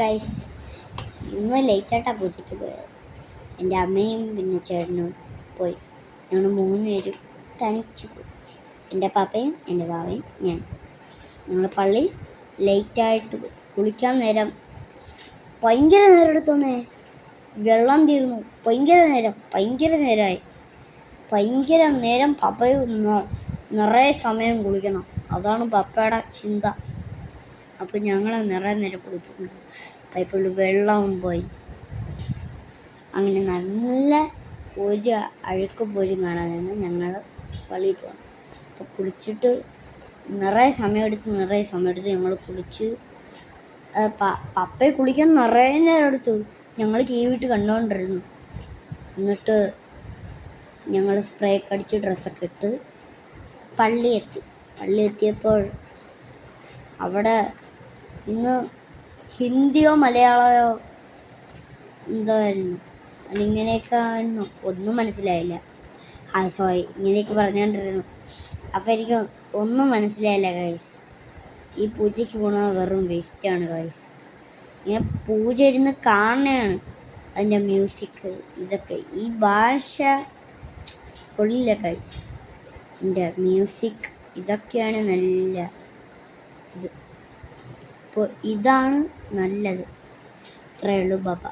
Guys ഇന്ന് ആയിട്ടാ പൂജയ്ക്ക് പോയത്. എന്റെ അമ്മയും പിന്നെ ചേട്ടനും പോയി. ഞങ്ങൾ മൂന്ന് പേരും തനിച്ച് പോയി. എന്റെ പാപ്പയും എന്റെ ബാവയും ഞാൻ. ഞങ്ങൾ പള്ളി ലേറ്റായിട്ട് കുളിക്കാൻ നേരം ഭയങ്കര നേരം എടുത്തോന്നേ. വെള്ളം തീർന്നു. ഭയങ്കര നേരം ഭയങ്കര നേരമായി ഭയങ്കര നേരം പപ്പയും നിറയെ സമയം കുളിക്കണം. അതാണ് പപ്പയുടെ ചിന്ത. അപ്പം ഞങ്ങൾ നിറയെ നേരം കുടിക്കുന്നു പൈപ്പിൽ വെള്ളവും പോയി. അങ്ങനെ നല്ല ഒരു അഴുക്ക് പോലും കാണാതെയാണ് ഞങ്ങൾ പള്ളിയിൽ പോകുന്നത് അപ്പോൾ കുളിച്ചിട്ട് നിറയെ സമയമെടുത്ത് നിറയെ സമയമെടുത്ത്. ഞങ്ങൾ കുളിച്ച് പപ്പയെ കുളിക്കാൻ നിറയെ നേരം എടുത്തു. ഞങ്ങൾ ടി വി ഇട്ട് കണ്ടുകൊണ്ടിരുന്നു എന്നിട്ട് ഞങ്ങൾ സ്പ്രേ ഒക്കെ അടിച്ച് ഡ്രസ്സൊക്കെ ഇട്ട് പള്ളി എത്തി പള്ളി എത്തിയപ്പോൾ അവിടെ ഇന്ന് ഹിന്ദിയോ മലയാളമോ എന്തായിരുന്നു? അതിങ്ങനെയൊക്കെ ആയിരുന്നു. ഒന്നും മനസ്സിലായില്ല. ആ സോറി ഇങ്ങനെയൊക്കെ പറഞ്ഞുകൊണ്ടിരുന്നു അപ്പം എനിക്ക് ഒന്നും മനസ്സിലായില്ല ഗൈസ് ഈ പൂജയ്ക്ക് പോണ വെറും വേസ്റ്റാണ് ഗൈസ് ഇങ്ങനെ പൂജ ഇരുന്ന് കാണുകയാണ് അതിന്റെ മ്യൂസിക് ഇതൊക്കെ. ഈ ഭാഷ കൊള്ളില്ല ഗൈസ് എന്റെ മ്യൂസിക് ഇതൊക്കെയാണ് നല്ല ഇത്. അപ്പോൾ ഇതാണ് നല്ലത്. ഇത്രയേ ഉള്ളൂ ബാബ.